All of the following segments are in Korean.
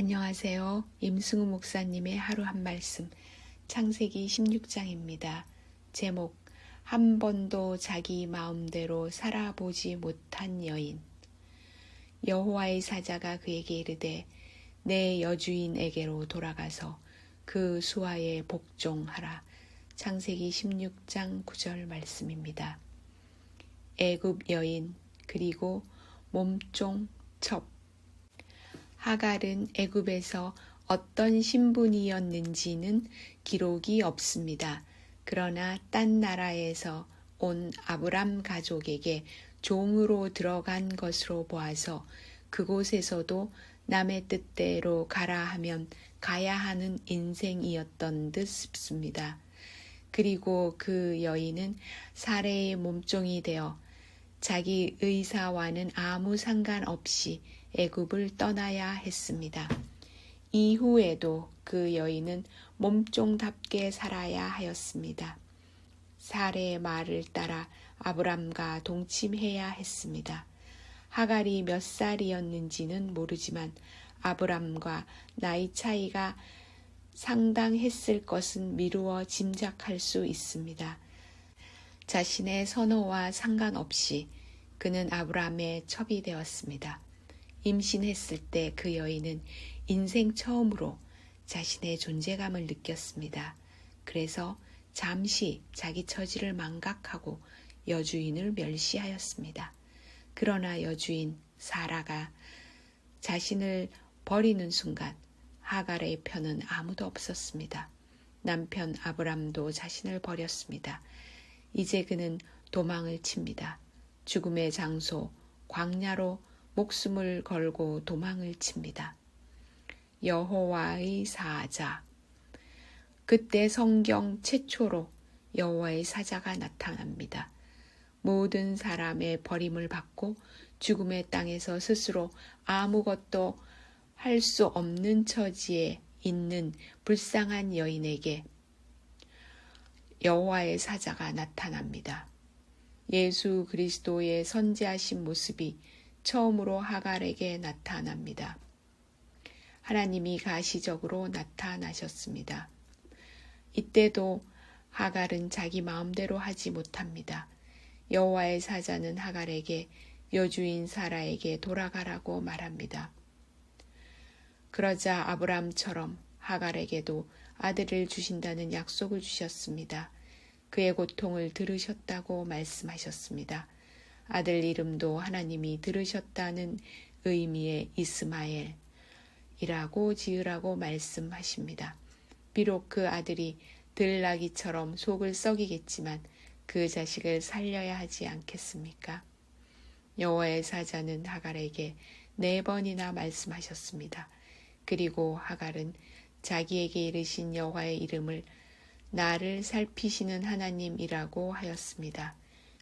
안녕하세요. 임승우 목사님의 하루 한 말씀 창세기 16장입니다. 제목 한 번도 자기 마음대로 살아보지 못한 여인 여호와의 사자가 그에게 이르되 내 여주인에게로 돌아가서 그 수하에 복종하라. 창세기 16장 9절 말씀입니다. 애굽 여인 그리고 몸종 첩 하갈은 애굽에서 어떤 신분이었는지는 기록이 없습니다. 그러나 딴 나라에서 온 아브람 가족에게 종으로 들어간 것으로 보아서 그곳에서도 남의 뜻대로 가라 하면 가야 하는 인생이었던 듯 싶습니다. 그리고 그 여인은 사례의 몸종이 되어 자기 의사와는 아무 상관없이 애굽을 떠나야 했습니다. 이후에도 그 여인은 몸종답게 살아야 하였습니다. 사례의 말을 따라 아브람과 동침해야 했습니다. 하갈이 몇 살이었는지는 모르지만 아브람과 나이 차이가 상당했을 것은 미루어 짐작할 수 있습니다. 자신의 선호와 상관없이 그는 아브람의 첩이 되었습니다. 임신했을 때 그 여인은 인생 처음으로 자신의 존재감을 느꼈습니다. 그래서 잠시 자기 처지를 망각하고 여주인을 멸시하였습니다. 그러나 여주인 사라가 자신을 버리는 순간 하갈의 편은 아무도 없었습니다. 남편 아브람도 자신을 버렸습니다. 이제 그는 도망을 칩니다. 죽음의 장소 광야로 목숨을 걸고 도망을 칩니다. 여호와의 사자 그때 성경 최초로 여호와의 사자가 나타납니다. 모든 사람의 버림을 받고 죽음의 땅에서 스스로 아무것도 할 수 없는 처지에 있는 불쌍한 여인에게 여호와의 사자가 나타납니다. 예수 그리스도의 선지하신 모습이 처음으로 하갈에게 나타납니다. 하나님이 가시적으로 나타나셨습니다. 이때도 하갈은 자기 마음대로 하지 못합니다. 여호와의 사자는 하갈에게 여주인 사라에게 돌아가라고 말합니다. 그러자 아브람처럼 하갈에게도 아들을 주신다는 약속을 주셨습니다. 그의 고통을 들으셨다고 말씀하셨습니다. 아들 이름도 하나님이 들으셨다는 의미의 이스마엘이라고 지으라고 말씀하십니다. 비록 그 아들이 들나기처럼 속을 썩이겠지만 그 자식을 살려야 하지 않겠습니까? 여호와의 사자는 하갈에게 네 번이나 말씀하셨습니다. 그리고 하갈은 자기에게 이르신 여호와의 이름을 나를 살피시는 하나님이라고 하였습니다.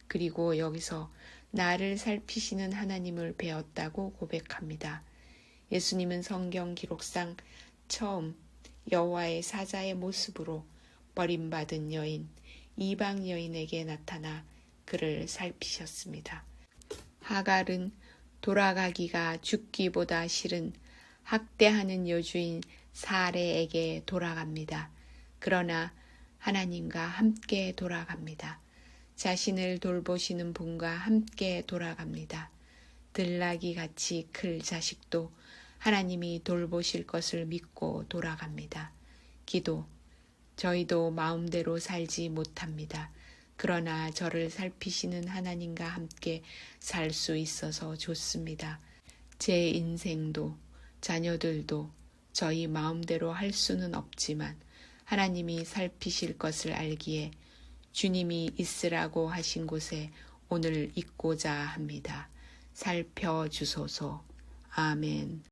그리고 여기서 나를 살피시는 하나님을 배웠다고 고백합니다. 예수님은 성경 기록상 처음 여호와의 사자의 모습으로 버림받은 여인, 이방 여인에게 나타나 그를 살피셨습니다. 하갈은 돌아가기가 죽기보다 싫은 학대하는 여주인 사레에게 돌아갑니다. 그러나 하나님과 함께 돌아갑니다. 자신을 돌보시는 분과 함께 돌아갑니다. 들나기 같이 클 자식도 하나님이 돌보실 것을 믿고 돌아갑니다. 기도. 저희도 마음대로 살지 못합니다. 그러나 저를 살피시는 하나님과 함께 살 수 있어서 좋습니다. 제 인생도 자녀들도 저희 마음대로 할 수는 없지만 하나님이 살피실 것을 알기에 주님이 있으라고 하신 곳에 오늘 있고자 합니다. 살펴 주소서. 아멘.